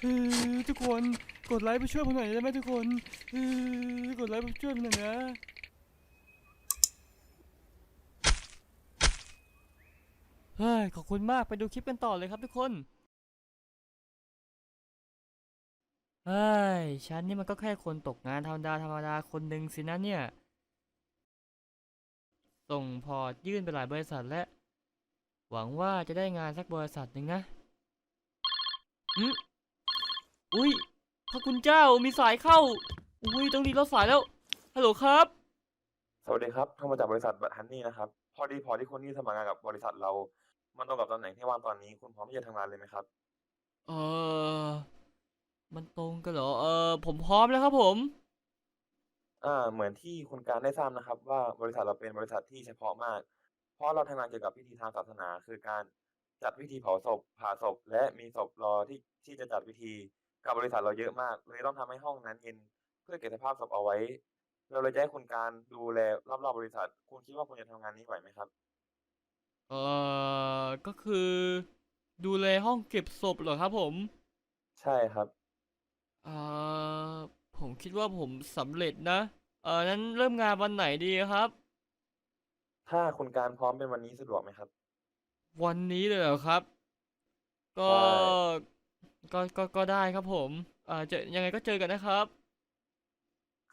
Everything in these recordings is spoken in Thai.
เออทุกคนกดไลค์ไปช่วยผมหน่อยได้ไหมทุกคนเออกดไลค์ไปช่วยผมหน่อยนะเฮ้ยขอบคุณมากไปดูคลิปกันต่อเลยครับทุกคนเฮ้ยฉันนี่มันก็แค่คนตกงานธรรมดาธรรมดาคนหนึ่งสินะเนี่ย ส่งพอร์ตยื่นไปหลายบริษัทและ หวังว่าจะได้งานสักบริษัทหนึ่งนะอืม อุ้ยพระคุณเจ้ามีสายเข้า อุ้ยต้องรีบรับสายแล้ว ฮัลโหลครับ สวัสดีครับโทรมาจากบริษัทบัตฮันนี่นะครับ พอดีพอที่คุณนี่สมัครงานกับบริษัทเรา มันตรงกับตำแหน่งที่ว่างตอนนี้คุณพร้อมที่จะทำงานเลยไหมครับ เออมันตรงกันเหรอ เออผมพร้อมแล้วครับผม อ่า เหมือนที่คุณการได้ทราบนะครับ ว่าบริษัทเราเป็นบริษัทที่เฉพาะมาก เพราะเราทำงานเกี่ยวกับพิธีทางศาสนา คือการจัดพิธีเผาศพผ่าศพ และมีศพรอที่ที่จะจัดพิธี กับบริษัทเราเยอะมาก เลยต้องทำให้ห้องนั้นเย็น เพื่อเก็บสภาพศพเอาไว้ เราเลยจะให้คุณการดูแลรอบๆบริษัท คุณคิดว่าคุณจะทำงานนี้ไหวไหมครับ เออก็คือ ดูแลห้องเก็บศพเหรอครับผม ใช่ครับเอ่อผมคิดว่าผมสำเร็จนะ เออนั้นเริ่มงานวันไหนดีครับ ถ้าคุณการพร้อมเป็นวันนี้สะดวกไหมครับ วันนี้เลยเหรอครับ ก็ใช่ ก็ก็ก็ได้ครับผมเอ่อเจอยังไงก็เจอกันนะครับ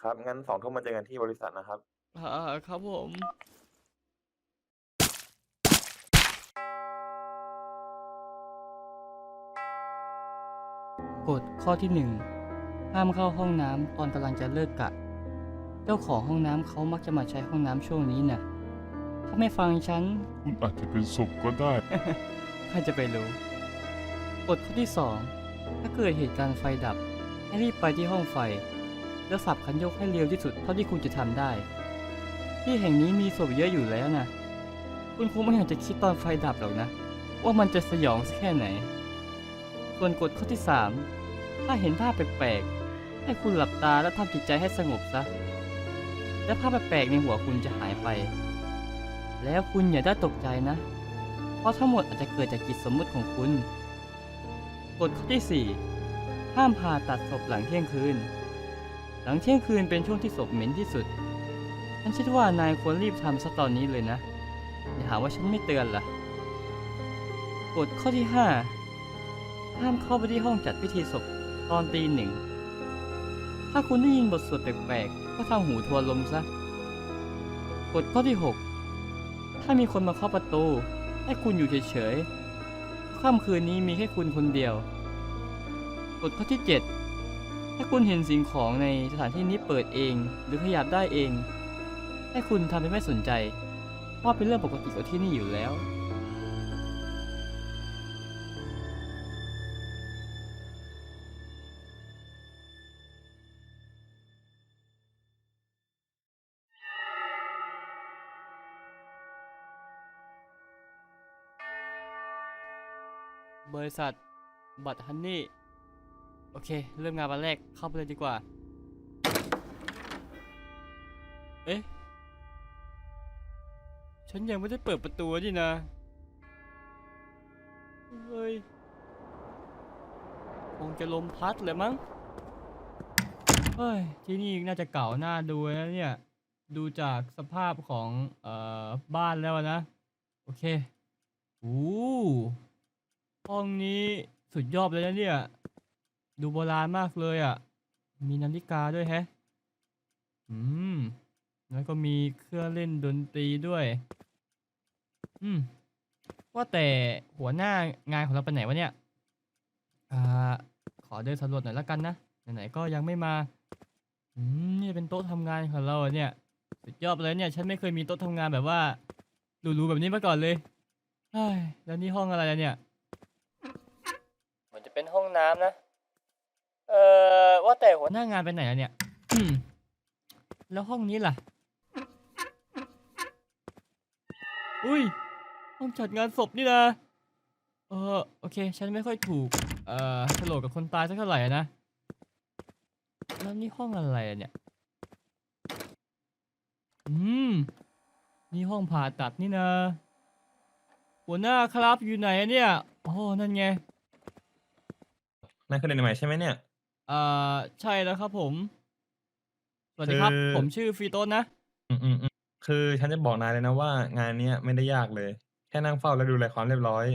ครับ งั้นสองทุ่มมาเจอกันที่บริษัทนะครับ อ่าครับผมกฎข้อที่หนึ่งห้ามเข้าห้องน้ำตอนกำลังจะเลิกกะ เจ้าของห้องน้ำเขามักจะมาใช้ห้องน้ำช่วงนี้น่ะถ้าไม่ฟังฉัน คุณอาจจะเป็นศพก็ได้ ใครจะไปรู้กฎข้อที่สอง ถ้าเกิดเหตุการณ์ไฟดับ ให้รีบไปที่ห้องไฟ แล้วสับคันโยกให้เร็วที่สุดเท่าที่คุณจะทำได้ ที่แห่งนี้มีศพเยอะอยู่แล้วนะ คุณคงไม่อยากจะคิดตอนไฟดับหรอกนะ ว่ามันจะสยองสักแค่ไหน ส่วนกฎข้อที่สามถ้าเห็นภาพแปลกๆ ให้คุณหลับตาแล้วทำจิตใจให้สงบซะ และภาพแปลกๆในหัวคุณจะหายไป แล้วคุณอย่าได้ตกใจนะ เพราะทั้งหมดอาจจะเกิดจากจิตสมมุติของคุณ กฎข้อที่ 4 ห้ามผ่าตัดศพหลังเที่ยงคืน หลังเที่ยงคืนเป็นช่วงที่ศพเหม็นที่สุด ฉันคิดว่านายควรรีบทำซะตอนนี้เลยนะ อย่าหาว่าฉันไม่เตือนล่ะ กฎข้อที่ 5 ห้ามเข้าไปที่ห้องจัดพิธีศพตอนตีหนึ่ง ถ้าคุณได้ยินบทสวดแปลกๆ ก็ทำหูทวนลมซะ กฎข้อที่ 6 ถ้ามีคนมาเคาะประตู ให้คุณอยู่เฉยๆ ค่ำคืนนี้มีแค่คุณคนเดียวกฎข้อที่ 7 ถ้าคุณเห็นสิ่งของในสถานที่นี้เปิดเอง หรือขยับได้เอง ให้คุณทำเป็นไม่สนใจเพราะเป็นเรื่องปกติของที่นี่อยู่แล้ว บริษัทบัตรฮันนี่ โอเค เริ่มงานวันแรกเข้าไปเลยดีกว่า เอ๊ะ ฉันยังไม่ได้เปิดประตูนี่นะ เฮ้ย คงจะลมพัดเลยมั้ง เฮ้ย ที่นี่น่าจะเก่าหน้าดูนะเนี่ย ดูจากสภาพของ เอ่อ บ้านแล้วนะ โอเคโอ้ ห้องนี้สุดยอดเลยนะเนี่ย ดูโบราณมากเลยอะ มีนาฬิกาด้วยแฮะ อืม แล้วก็มีเครื่องเล่นดนตรีด้วย อืม ว่าแต่หัวหน้างานของเราไปไหนวะเนี่ย อ่า ขอเดินสำรวจหน่อยละกันนะ ไหนๆก็ยังไม่มา อืม นี่เป็นโต๊ะทำงานของเราเนี่ย สุดยอดเลยเนี่ย ฉันไม่เคยมีโต๊ะทำงานแบบว่าหรูๆแบบนี้มาก่อนเลยเฮ้ยแล้วนี่ห้องอะไรเนี่ย นจะเป็นห้องน้ำนะ เอ่อว่าแต่หัวหน้างานไปไหนแล้วเนี่ย แล้วห้องนี้ล่ะ อุ้ย ห้องจัดงานศพนี่นะ เออโอเค ฉันไม่ค่อยถูก เอ่อสโลกกับคนตายสักเท่าไหร่นะ แล้วนี่ห้องอะไรอะเนี่ย อืม นี่ห้องผ่าตัดนี่นะ หัวหน้าครับอยู่ไหนอะเนี่ย โอ้ นั่นไง นายคือเด็กใหม่ใช่ไหมเนี่ย เอ่อใช่แล้วครับผม สวัสดีครับ คือ ผมชื่อฟรีโต้นนะ อืมอืมอืมคือฉันจะบอกนายเลยนะว่างานเนี้ยไม่ได้ยากเลย แค่นั่งเฝ้าและดูแลความเรียบร้อย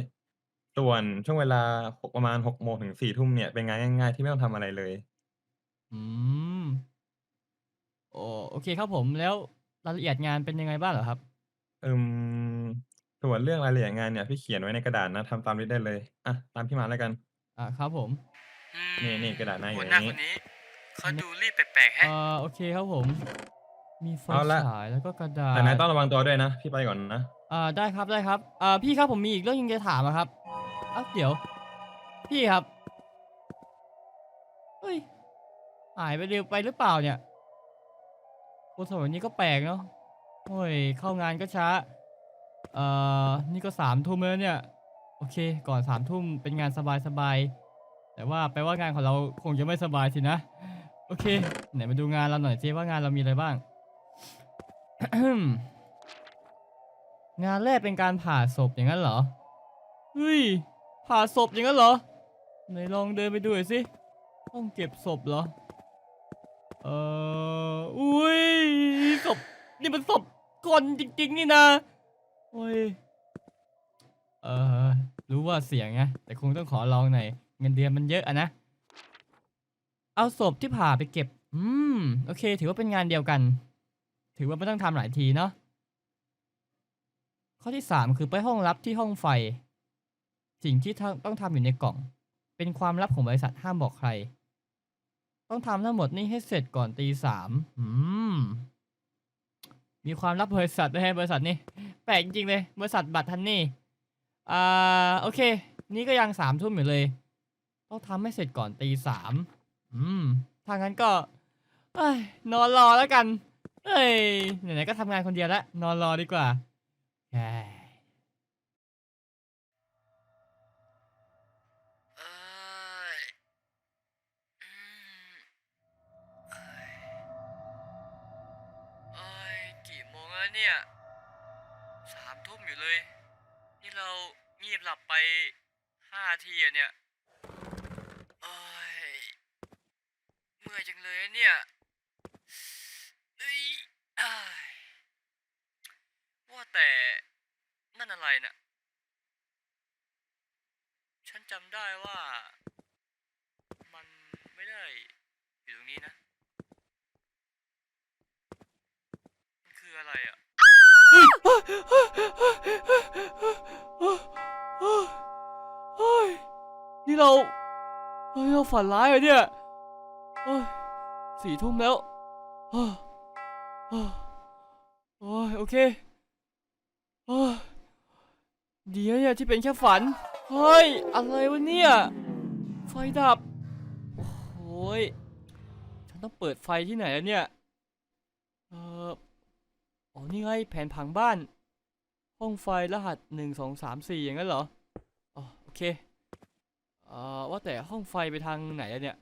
ส่วนช่วงเวลาหกประมาณหกโมงถึงสี่ทุ่มเนี่ยเป็นงานง่ายๆที่ไม่ต้องทำอะไรเลย อืมโอโอเคครับผมแล้วรายละเอียดงานเป็นยังไงบ้างเหรอครับ อืมส่วนเรื่องรายละเอียดงานเนี่ยพี่เขียนไว้ในกระดาษนะทำตามนี้ได้เลยอะตามพี่มาแล้วกัน อ่าครับผมนี่นี่กระดาษหน้าอยู่หัวในหน้านี้คนนี้เขาดูรีบแปลกๆแฮะอ่าโอเคครับผม มีไฟเอาละ ฉายแล้วก็กระดาษแต่นายต้องระวังตัวด้วยนะ พี่ไปก่อนนะ อ่าได้ครับได้ครับอ่าพี่ครับผมมีอีกเรื่องยังจะถามอะครับอ้าวเดี๋ยว พี่ครับเฮ้ยหายไปเร็วไปหรือเปล่าเนี่ยโอ้สมัยนี้ก็แปลกเนาะโอ้ยเข้างานก็ช้าเอ่อนี่ก็สามทุ่มแล้วเนี่ย โอเค ก่อนสามทุ่มเป็นงานสบายๆ แต่ว่าแปลว่างานของเราคงจะไม่สบายสินะ โอเค ไหนมาดูงานเราหน่อยสิว่างานเรามีอะไรบ้าง งานแรกเป็นการผ่าศพอย่างนั้นเหรอ เฮ้ย ผ่าศพอย่างนั้นเหรอ ไหนลองเดินไปดูหน่อยสิ ต้องเก็บศพเหรอ เอออุ้ยศพนี่มันศพคนจริงๆนี่นะ โอ้ย เออ รู้ว่าเสียงไงแต่คงต้องขอลองหน่อยเงินเดือนมันเยอะอะนะ เอาศพที่ผ่าไปเก็บ อืม โอเค ถือว่าเป็นงานเดียวกัน ถือว่าไม่ต้องทำหลายทีเนาะข้อที่สามคือไปห้องลับที่ห้องไฟ สิ่งที่ทต้องทำอยู่ในกล่อง เป็นความลับของบริษัทห้ามบอกใคร ต้องทำทั้งหมดนี้ให้เสร็จก่อนตีสามอืมมีความลับบริษัทด้วยบริษัทนี่แปลกจริงเลย บริษัทบัตรทันนี่ อ่าโอเค นี่ก็ยังสามทุ่มอยู่เลย ต้องทำให้เสร็จก่อนตีสามอืมถ้างั้นก็เอ้ยนอนรอแล้วกัน เอ้ยไหนๆก็ทำงานคนเดียวแล้วนอนรอดีกว่าแไปห้าทีอะเนี่ยเอ้ยเมื่อยจังเลยอะเนี่ยเอ้ยอ้ว่าแต่นั่นอะไรน่ะ ฉันจำได้ว่า มันไม่ได้อยู่ตรงนี้นะ มันคืออะไรอะ เฮ้ย นี่เรา เฮ้ย เราฝันร้ายเหรอเนี่ยโอ้ยสี่ทุ่มแล้วโอ้ยโอ้ยโอเคโอ้ยดีนะเนี่ยที่เป็นแค่ฝัน เฮ้ย อะไรวะเนี่ย ไฟดับ โอ้ย ฉันต้องเปิดไฟที่ไหนแล้วเนี่ย เอออ๋อ นี่ไงแผนผังบ้าน ห้องไฟรหัสหนึ่งสองสามสี่อย่างนั้นเหรอ เคเอ่อว่าแต่ห้องไฟไปทางไหนอะเนี่ย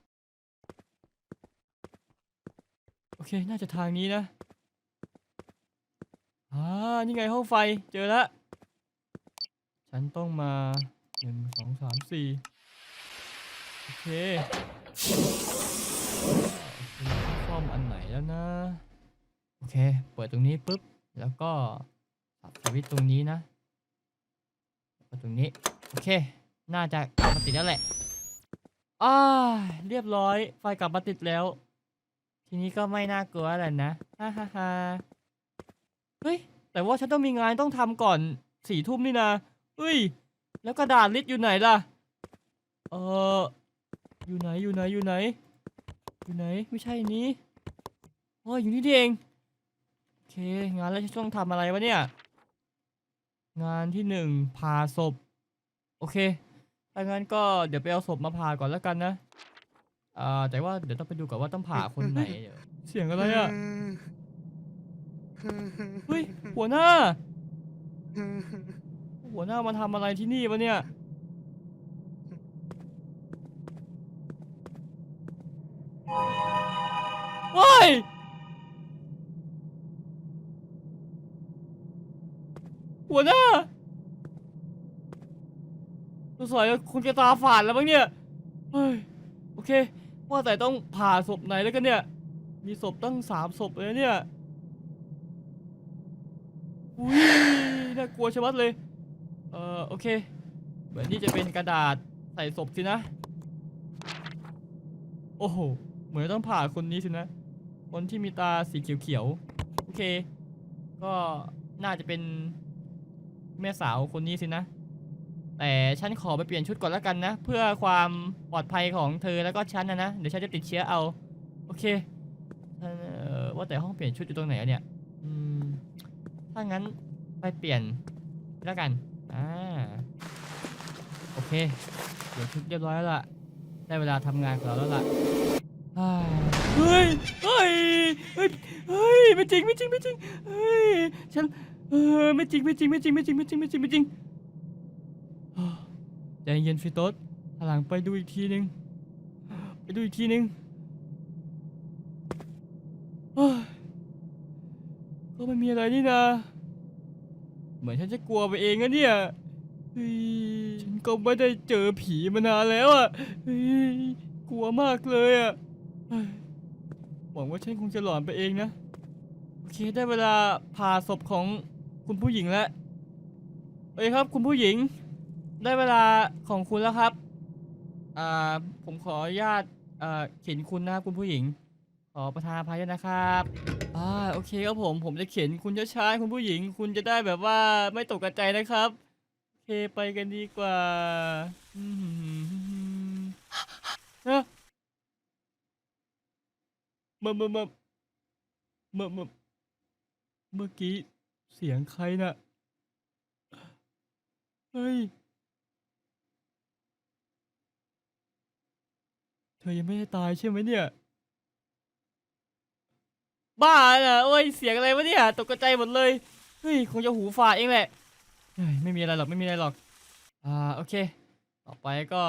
โอเค น่าจะทางนี้นะอ่านี่ไงห้องไฟเจอแล้วฉันต้องมาหนึ่งสองสามสี่โอเคโอเคซ่อมอันไหนแล้วนะ โอเค เปิดตรงนี้ปุ๊บ แล้วก็สับสวิตตรงนี้นะแล้วก็ตรงนี้ โอเค น่าจะกลับมาติดแล้วแหละอ่าเรียบร้อย ไฟกลับมาติดแล้ว ทีนี้ก็ไม่น่ากลัวแล้วนะฮ่าฮ่าฮ่าเฮ้ย แต่ว่าฉันต้องมีงานต้องทำก่อนสี่ทุ่มนี่นะเฮ้ย แล้วกระดาษลิสต์อยู่ไหนล่ะ เอออยู่ไหนอยู่ไหนอยู่ไหน อยู่ไหนไม่ใช่นี้อ๋ออยู่นี่นี่เอง โอเค งานแล้วฉันต้องทำอะไรวะเนี่ย งานที่หนึ่งผ่าศพ โอเค ถ้างั้นก็เดี๋ยวไปเอาศพมาผ่าก่อนแล้วกันนะ อ่า แต่ว่าเดี๋ยวต้องไปดูก่อนว่าต้องผ่าคนไหนเดี๋ยวเสียงอะไรอะ เฮ้ย หัวหน้า หัวหน้ามาทำอะไรที่นี่วะเนี่ยว้ายหัวหน้า สยคงจะตาฝาดแล้วมั้งเนี่ยเฮ้ยโอเค ว่าแต่ต้องผ่าศพไหนแล้วกันเนี่ย มีศพตั้งสามศพเลยเนี่ยอุ้ยน่ากลัวชะมัดเลย เออโอเคเหมือนนี่จะเป็นกระดาษใส่ศพสินะ โอ้โห เหมือนต้องผ่าคนนี้สินะ คนที่มีตาสีเขียวๆ โอเค ก็น่าจะเป็นแม่สาวคนนี้สินะ แต่ฉันขอไปเปลี่ยนชุดก่อนแล้วกันนะ เพื่อความปลอดภัยของเธอแล้วก็ฉันนะนะ เดี๋ยวฉันจะติดเชื้อเอา โอเคเอ่อว่าแต่ห้องเปลี่ยนชุดอยู่ตรงไหนอะเนี่ยอืมถ้างั้นไปเปลี่ยนแล้วกัน อ่า โอเค เปลี่ยนชุดเรียบร้อยแล้วล่ะ ได้เวลาทำงานของเราแล้วล่ะอ่าเฮ้ย เฮ้ย เฮ้ย เฮ้ย ไม่จริง ไม่จริง ไม่จริง เฮ้ย ฉัน เออ ไม่จริง ไม่จริง ไม่จริง ไม่จริง ไม่จริง ไม่จริงไม่จริง เย็นฟิโตสหลังไปดูอีกทีนึง ไปดูอีกทีนึงเฮ้ยก็ไม่มีอะไรนี่นะ เหมือนฉันจะกลัวไปเองนะเนี่ยฉันก็ไม่ได้เจอผีมานานแล้วอะกลัวมากเลยอะหวังว่าฉันคงจะหลอนไปเองนะ โอเคได้เวลาผ่าศพของคุณผู้หญิงแล้วโอเคครับคุณผู้หญิง ได้เวลาของคุณแล้วครับอ่าผมขออนุญาตอ่าเข็นคุณนะครับคุณผู้หญิง ขอประทานอภัยด้วยนะครับอ่าโอเคครับผมผมจะเข็นคุณช้าๆคุณผู้หญิง คุณจะได้แบบว่าไม่ตกกระใจนะครับโอเคไปกันดีกว่าอืมฮะเมื่อเมื่อเมื่อเมื่อเมื่อเมื่อกี้เสียงใครน่ะเฮ้ย เธ อยังไม่ได้ตายใช่ไหมเนี่ย บ้าน่ะโอ้ยเสียงอะไรวะเนี่ยตกใจหมดเลยเฮ้ยคงจะหูฝาดเองแหละเฮ้ยไม่มีอะไรหรอกไม่มีอะไรหรอก อ่าโอเค ต่อไปก็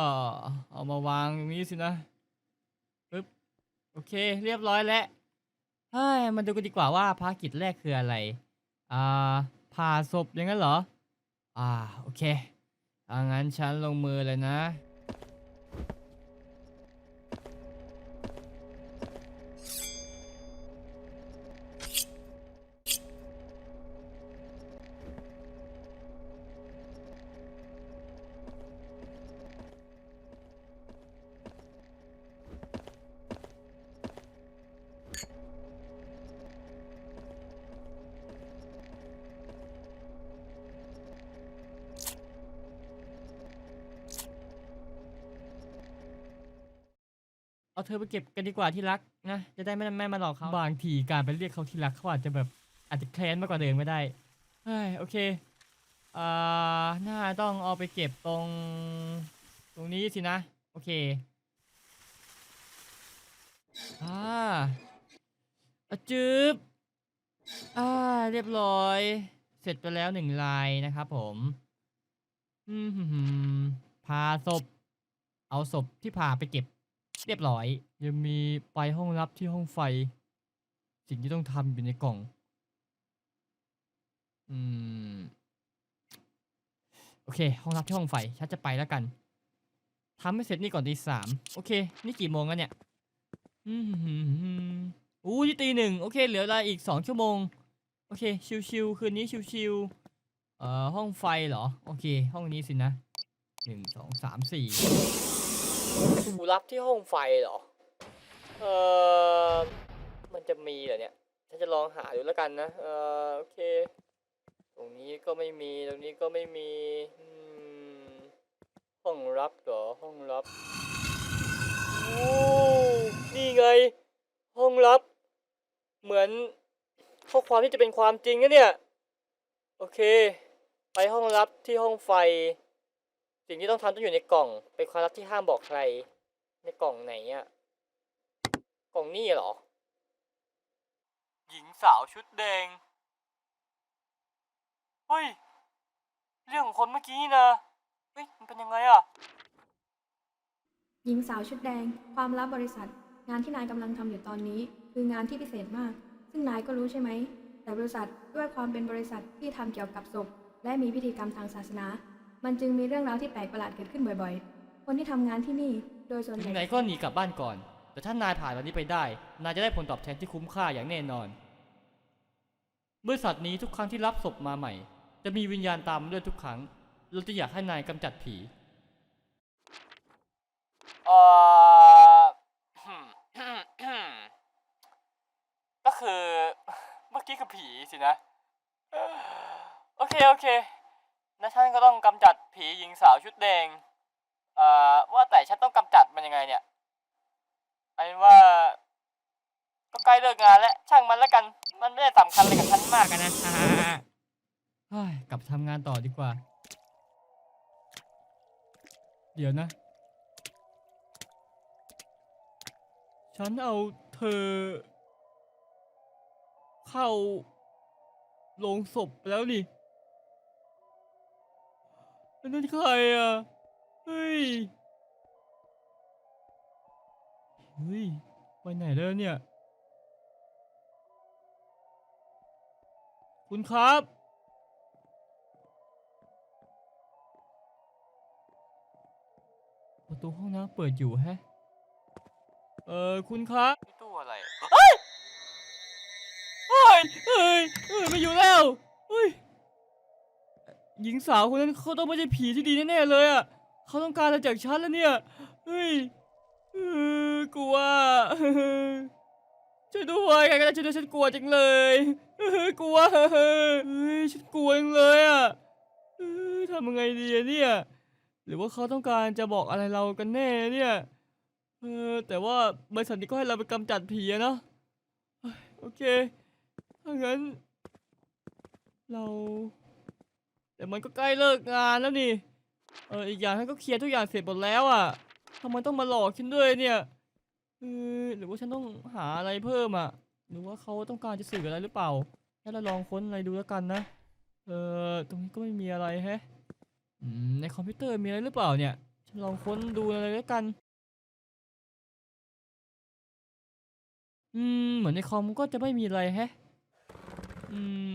เอามาวางตรงนี้สินะปึ๊บโอเค เรียบร้อยแล้วเฮ้ยมาดูกันดีกว่าว่าภารกิจแรกคืออะไร อ่าผ่าศพอย่างนั้นเหรอ อ่าโอเคถ้างั้นฉันลงมือเลยนะ ธอไปเก็บกันดีกว่าที่รักนะจะได้ไม่ไม่มาหลอกเขาบางทีการไปเรียกเขาที่รักเขาอาจจะแบบอาจจะแค้นมากกว่าเดิมไม่ได้เฮ้ยโอเคอ่าน่าต้องเอาไปเก็บตรง ตรงนี้สินะ โอเคอ่าอจืบอ่าเรียบร้อย เสร็จไปแล้วหนึ่งลายนะครับผมอืมพาศพ เอาศพที่พาไปเก็บ เรียบร้อย ยังมีไปห้องลับที่ห้องไฟ สิ่งที่ต้องทำอยู่ในกล่อง อืม โอเค ห้องลับที่ห้องไฟฉันจะไปแล้วกันทำให้เสร็จนี่ก่อนตีสามโอเค นี่กี่โมงแล้วเนี่ยอืมอู้ยี่ตีหนึ่งโอเค เหลือเวลาอีกสองชั่วโมง โอเค ชิวๆคืนนี้ชิวๆเอ่อ ห้องไฟเหรอ โอเค ห้องนี้สินะหนึ่งสองสามสี่ สูลับที่ห้องไฟเหรอ เออมันจะมีเหรอเนี่ยฉันจะลองหาดูแล้วกันนะ เออโอเค ตรงนี้ก็ไม่มี ตรงนี้ก็ไม่มี ห้องรับเหรอ ห้องรับโอ้นี่ไง ห้องรับ เหมือนข้อความที่จะเป็นความจริงนะเนี่ย โอเค ไปห้องรับที่ห้องไฟ สิ่งที่ต้องทำต้องอยู่ในกล่อง เป็นความลับที่ห้ามบอกใคร ในกล่องไหนอะกล่องนี่เหรอ หญิงสาวชุดแดง เฮ้ย เรื่องของคนเมื่อกี้นี่นะเฮ้ย มันเป็นยังไงอะหญิงสาวชุดแดง ความลับบริษัท งานที่นายกำลังทำอยู่ตอนนี้ คืองานที่พิเศษมาก ซึ่งนายก็รู้ใช่ไหม แต่บริษัทด้วยความเป็นบริษัทที่ทำเกี่ยวกับศพ และมีพิธีกรรมทางศาสนา มันจึงมีเรื่องราวที่แปลกประหลาดเกิดขึ้นบ่อยๆ คนที่ทำงานที่นี่โดยส่วนใหถึญ่งไหนก็หนีกลับบ้านก่อน แต่ถ้านายผ่านวันนี้ไปได้ นายจะได้ผลตอบแทนที่คุ้มค่าอย่างแน่นอน บริษัทนี้ทุกครั้งที่รับศพมาใหม่ จะมีวิญญาณตามมาด้วยทุกครั้ง เราจะอยากให้นายกำจัดผี เอ่อก็คือ เมื่อกี้คือผีสินะ โอเค โอเค นะฉันก็ต้องกำจัดผีหญิงสาวชุดแดงเอ่อว่าแต่ฉันต้องกำจัดมันยังไงเนี่ยไอ้ว่า ก็ใกล้เลิกงานแล้วช่างมันแล้วกัน มันไม่ได้สำคัญอะไรกับฉันมากอะนะเฮ้ยกลับทำงานต่อดีกว่า เดี๋ยวนะ ฉันเอาเธอ เข้าโรงศพไปแล้วนี่ นั่นใครอะ เฮ้ย เฮ้ย ไปไหนแล้วเนี่ย คุณครับ ประตูห้องน้ำเปิดอยู่แฮะ เออคุณครับนี่ตู้อะไรเฮ้ย เฮ้ย เฮ้ยเฮ้ยไมาอยู่แล้ว เฮ้ย หญิงสาวคนนั้นเขาต้องไม่ใช่ผีที่ดีแน่ๆเลยอะเขาต้องการอะไรจากฉันแล้วเนี่ยเฮ้ยเออกลัวช่วยด้วยใครก็ได้ช่วยด้วยฉันกลัวจังเลยเออกลัวเฮ้ยฉันกลัวจังเลยอะเออทำยังไงดีอะเนี่ย หรือว่าเขาต้องการจะบอกอะไรเรากันแน่เนี่ยเออแต่ว่าบริษัทนี้ก็ให้เราไปกำจัดผีอะเนาะเฮ้ยโอเคถ้างั้น เรา แต่มันก็ใกล้เลิกงานแล้วนี่เอออีกอย่างฉันก็เคลียร์ทุกอย่างเสร็จหมดแล้วอะทำไมต้องมาหลอกฉันด้วยเนี่ยเออหรือว่าฉันต้องหาอะไรเพิ่มอะหรือว่าเขาต้องการจะสื่ออะไรหรือเปล่าให้เราลองค้นอะไรดูแล้วกันนะเออตรงนี้ก็ไม่มีอะไรแฮะในคอมพิวเตอร์มีอะไรหรือเปล่าเนี่ยฉันลองค้นดูอะไรแล้วกัน อืมเหมือนในคอมก็จะไม่มีอะไรแฮะ อืม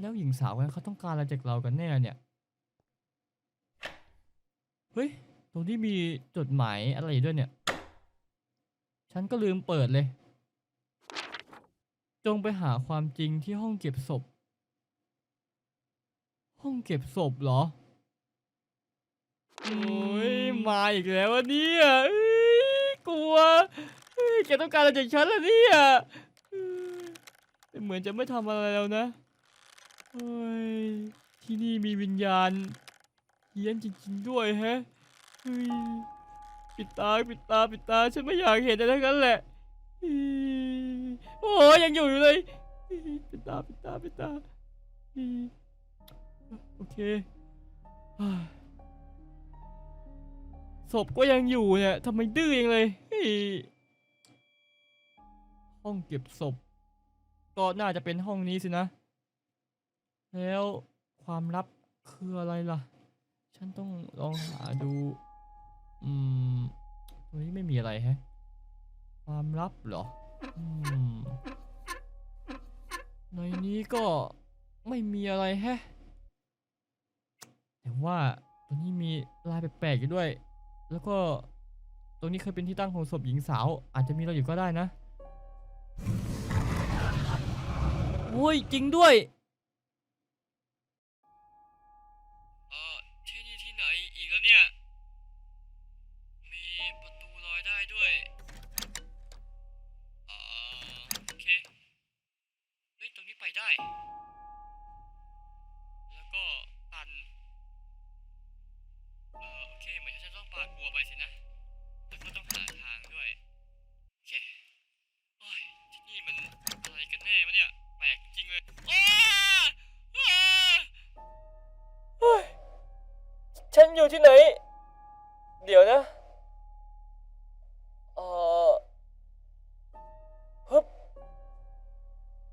แล้วหญิงสาวคนนั้นเขาต้องการอะไรจากเรากันแน่เนี่ย เฮ้ย ตรงนี้มีจดหมายอะไรอยู่ด้วยเนี่ย ฉันก็ลืมเปิดเลย จงไปหาความจริงที่ห้องเก็บศพ ห้องเก็บศพเหรอ โอ้ย มาอีกแล้วอะเนี่ยเอ้ยกลัวแกต้องการอะไรจากฉันล่ะเนี่ยเหมือนจะไม่ทำอะไรแล้วนะ เฮ้ยที่นี่มีวิญญาณเฮี้ยนจริงๆด้วยแฮะเฮ้ยปิดตาปิดตาปิดตาฉันไม่อยากเห็นอะไรทั้งนั้นแหละโอ้ยยังอยู่อยู่เลยปิดตาปิดตาปิดตาโอเคศพก็ยังอยู่เนี่ยทำไมดื้อยังเลยห้องเก็บศพ ก็น่าจะเป็นห้องนี้สินะ แล้วความลับคืออะไรล่ะ ฉันต้องลองหาดู อืมตรงนี้ไม่มีอะไรแฮะ ความลับเหรอ อืม ในนี้ก็ไม่มีอะไรแฮะ แต่ว่าตรงนี้มีลายแปลกๆอยู่ด้วย แล้วก็ตรงนี้เคยเป็นที่ตั้งของศพหญิงสาว อาจจะมีเราอยู่ก็ได้นะโอ้ยจริงด้วย ฉันอยู่ที่ไหน เดี๋ยวนะ เออฮึบ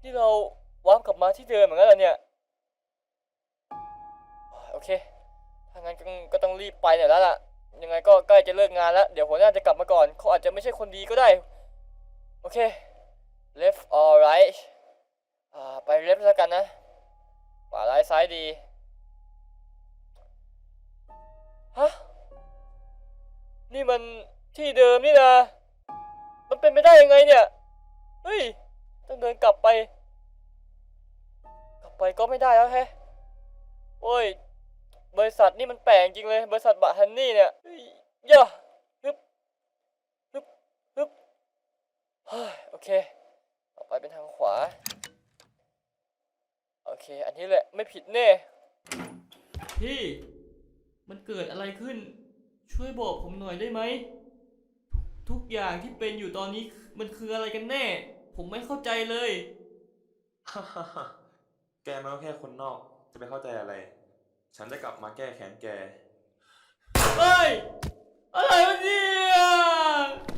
นี่เราวาร์ปกลับมาที่เดิมเหมือนกันเหรอเนี่ย โอเค ถ้างั้นก็ก็ต้องรีบไปหน่อยแล้วล่ะ ยังไงก็ใกล้จะเลิกงานแล้ว เดี๋ยวหัวหน้าจะกลับมาก่อน เขาอาจจะไม่ใช่คนดีก็ได้ โอเค left or right อ่า ไป left แล้วกันนะขวาร้ายซ้ายดี ฮะ นี่มันที่เดิมนี่นะมันเป็นไปได้ยังไงเนี่ย เฮ้ย ต้องเดินกลับไป กลับไปก็ไม่ได้แล้วแฮะโอ้ย บริษัทนี่มันแปลกจริงเลย บริษัทบะฮันนี่เนี่ยเฮ้ยย่าฮึบฮึบฮึบเฮ้ยโอเค ต่อไปเป็นทางขวา โอเค อันนี้แหละ ไม่ผิดแน่ พี่ มันเกิดอะไรขึ้น ช่วยบอกผมหน่อยได้ไหม ทุกอย่างที่เป็นอยู่ตอนนี้มันคืออะไรกันแน่ ผมไม่เข้าใจเลย ฮ่าฮ่าฮ่าแกมันก็แค่คนนอก จะไปเข้าใจอะไร ฉันจะกลับมาแก้แค้นแก เฮ้ย อะไรวะเนี่ย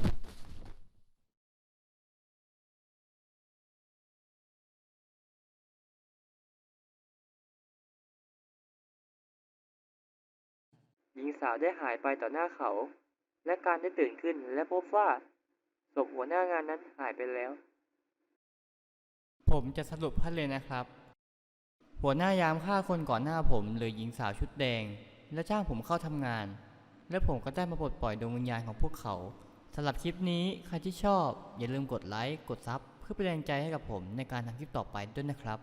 หญิงสาวได้หายไปต่อหน้าเขา และการได้ตื่นขึ้นและพบว่าศพหัวหน้างานนั้นหายไปแล้ว ผมจะสรุปให้เลยนะครับ หัวหน้ายามฆ่าคนก่อนหน้าผมหรือหญิงสาวชุดแดง และจ้างผมเข้าทำงาน และผมก็ได้มาปลดปล่อยดวงวิญญาณของพวกเขาสำหรับคลิปนี้ใครที่ชอบ อย่าลืมกดไลค์กดซับเพื่อเป็นแรงใจให้กับผมในการทำคลิปต่อไปด้วยนะครับ